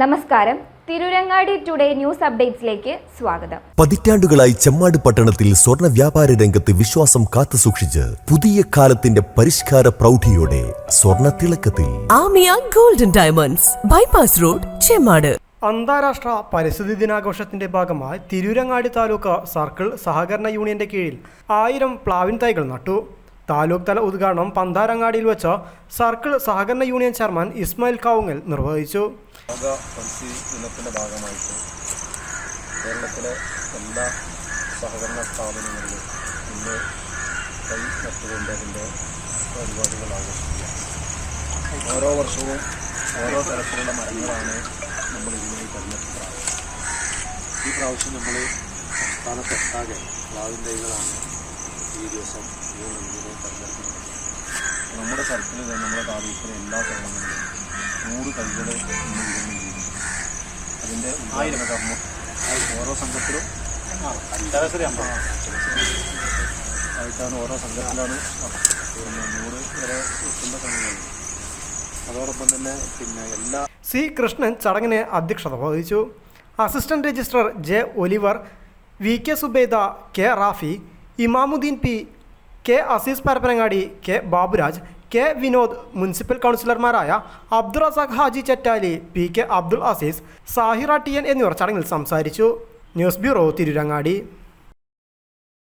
നമസ്കാരം. Tirurangadi today news അപ്ഡേറ്റ്സിലേക്ക് സ്വാഗതം. പതിറ്റാണ്ടുകളായി ചെമ്മാട് പട്ടണത്തിൽ സ്വർണ വ്യാപാര രംഗത്ത് വിശ്വാസം കാത്തുസൂക്ഷിച്ച് പുതിയ കാലത്തിന്റെ പരിഷ്കാര പ്രൗഢിയോടെ സ്വർണ തിളക്കത്തിൽ. Amiya golden diamonds bypass road Chemmad. അന്താരാഷ്ട്ര പരിസ്ഥിതി ദിനാഘോഷത്തിന്റെ ഭാഗമായി തിരൂരങ്ങാടി താലൂക്ക് സർക്കിൾ സഹകരണ യൂണിയന്റെ കീഴിൽ ആയിരം പ്ലാവിൻ തൈകൾ നട്ടു. താലൂക്ക് തല ഉദ്ഘാടനം പന്താരങ്ങാടിയിൽ വെച്ച് സർക്കിൾ സഹകരണ യൂണിയൻ ചെയർമാൻ ഇസ്മായിൽ കാവുങ്ങൽ നിർവഹിച്ചു. ലോക പരിസ്ഥിതി ദിനത്തിന്റെ ഭാഗമായിട്ട് കേരളത്തിലെ എല്ലാ സഹകരണ സ്ഥാപനങ്ങളിലും ഇന്ന് കൈ നട്ടുകൊണ്ട് അതിന്റെ പരിപാടികൾ ആഘോഷിക്കുക. ഓരോ വർഷവും ഓരോ തരത്തിലുള്ള മരങ്ങളാണ് നമ്മൾ ഇതിനായി തെരഞ്ഞെടുക്കുന്നത്. ഈ പ്രാവശ്യം നമ്മൾ സംസ്ഥാനത്തൊട്ടാകെ പ്ലാവിൻ തൈകളാണ് ഈ ദിവസം ഈ അഞ്ചിന് തിരഞ്ഞെടുക്കുന്നത്. നമ്മുടെ സർക്കിളിൽ നമ്മുടെ താലൂക്കിലെ എല്ലാ സ്ഥലങ്ങളിലും നൂറ് തൈകൾ ഇന്ന് വിതരണം ചെയ്തു അതിന്റെ ആയിരം. കർമ്മം ഓരോ സംഘത്തിലും ആയിട്ടാണ് ഓരോ സംഘത്തിലാണ് നൂറ് വരെ എത്തുന്ന സംഘങ്ങളുണ്ട് അതോടൊപ്പം തന്നെ പിന്നെ എല്ലാ സി കൃഷ്ണൻ ചടങ്ങിന് അധ്യക്ഷത വഹിച്ചു. Assistant registrar J Oliver V K Subaida K Rafi Imamuddin P K Azeez Parappanangadi K Baburaj K Vinod municipal കൗൺസിലർമാരായ Abdul Razak Haji Chettali P K Abdul Azeez Sahira T എന്നിവർ ചടങ്ങിൽ സംസാരിച്ചു. News bureau Tirurangadi.